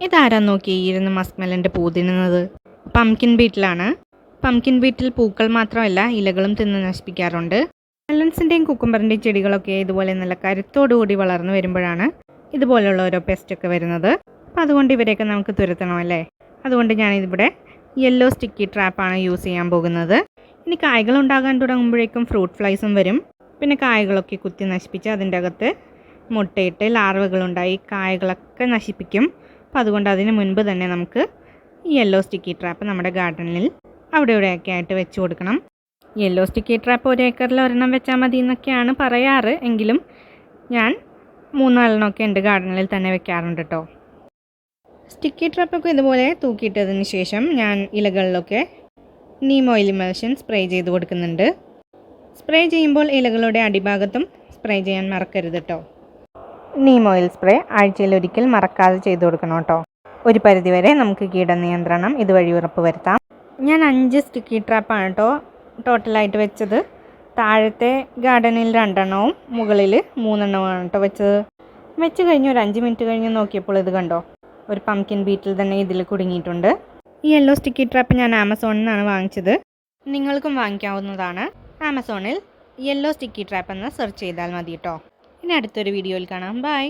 ഇതാരാ നോക്കി ഈ ഇരുന്ന് മസ്ക്മെലന്റെ പൂ തിന്നുന്നത് പംകിൻ ബീറ്റിലാണ് പംകിൻ ബീറ്റിൽ പൂക്കൾ മാത്രമല്ല ഇലകളും തിന്ന് നശിപ്പിക്കാറുണ്ട്. മെലൺസിന്റെയും കുക്കുംബറിന്റെയും ചെടികളൊക്കെ ഇതുപോലെ നല്ല കരുത്തോടുകൂടി വളർന്നു വരുമ്പോഴാണ് ഇതുപോലെയുള്ള ഓരോ പെസ്റ്റൊക്കെ വരുന്നത്. അപ്പോൾ അതുകൊണ്ട് ഇവരെയൊക്കെ നമുക്ക് തുരത്തണമല്ലേ? അതുകൊണ്ട് ഞാനിതിവിടെ യെല്ലോ സ്റ്റിക്കി ട്രാപ്പാണ് യൂസ് ചെയ്യാൻ പോകുന്നത്. ഇനി കായ്കൾ ഉണ്ടാകാൻ തുടങ്ങുമ്പോഴേക്കും ഫ്രൂട്ട് ഫ്ലൈസും വരും. പിന്നെ കായകളൊക്കെ കുത്തി നശിപ്പിച്ച് അതിന്റെ അകത്ത് മുട്ടയിട്ട് ലാർവകളുണ്ടായി കായകളൊക്കെ നശിപ്പിക്കും. അപ്പോൾ അതുകൊണ്ട് അതിന് മുൻപ് തന്നെ നമുക്ക് യെല്ലോ സ്റ്റിക്കി ട്രാപ്പ് നമ്മുടെ ഗാർഡനിൽ അവിടെ ഇവിടെയൊക്കെ ആയിട്ട് വെച്ച് കൊടുക്കണം. യെല്ലോ സ്റ്റിക്കി ട്രാപ്പ് ഒരു ഏക്കറിൽ ഒരെണ്ണം വെച്ചാൽ മതി എന്നൊക്കെയാണ് പറയാറ്. എങ്കിലും ഞാൻ മൂന്നാലെണ്ണമൊക്കെ എന്റെ ഗാർഡനിൽ തന്നെ വെക്കാറുണ്ട് കേട്ടോ സ്റ്റിക്കി ട്രാപ്പൊക്കെ ഇതുപോലെ തൂക്കിയിട്ടതിന് ശേഷം ഞാൻ ഇലകളിലൊക്കെ നീം ഓയിൽ ഇമൽഷൻ സ്പ്രേ ചെയ്ത് കൊടുക്കുന്നുണ്ട്. സ്പ്രേ ചെയ്യുമ്പോൾ ഇലകളുടെ അടിഭാഗത്തും സ്പ്രേ ചെയ്യാൻ മറക്കരുത് കേട്ടോ നീം ഓയിൽ സ്പ്രേ ആഴ്ചയിൽ ഒരിക്കൽ മറക്കാതെ ചെയ്തു കൊടുക്കണം കേട്ടോ. ഒരു പരിധിവരെ നമുക്ക് കീടനിയന്ത്രണം ഇതുവഴി ഉറപ്പ് വരുത്താം. ഞാൻ അഞ്ച് സ്റ്റിക്കി ട്രാപ്പാണ് കേട്ടോ ടോട്ടലായിട്ട് വെച്ചത്. താഴത്തെ ഗാർഡനിൽ രണ്ടെണ്ണവും മുകളിൽ മൂന്നെണ്ണവുമാണ് കേട്ടോ വെച്ചത്. വെച്ച് കഴിഞ്ഞ് ഒരു അഞ്ച് മിനിറ്റ് കഴിഞ്ഞ് നോക്കിയപ്പോൾ ഇത് കണ്ടോ? ഒരു പംകിൻ ബീറ്റിൽ തന്നെ ഇതിൽ കുടുങ്ങിയിട്ടുണ്ട്. ഈ യെല്ലോ സ്റ്റിക്കി ട്രാപ്പ് ഞാൻ ആമസോണിൽ നിന്നാണ് വാങ്ങിച്ചത്. നിങ്ങൾക്കും വാങ്ങിക്കാവുന്നതാണ്. ആമസോണിൽ യെല്ലോ സ്റ്റിക്കി ട്രാപ്പ് എന്ന് സെർച്ച് ചെയ്താൽ മതി കേട്ടോ. ഇനി അടുത്തൊരു വീഡിയോയിൽ കാണാം. ബൈ.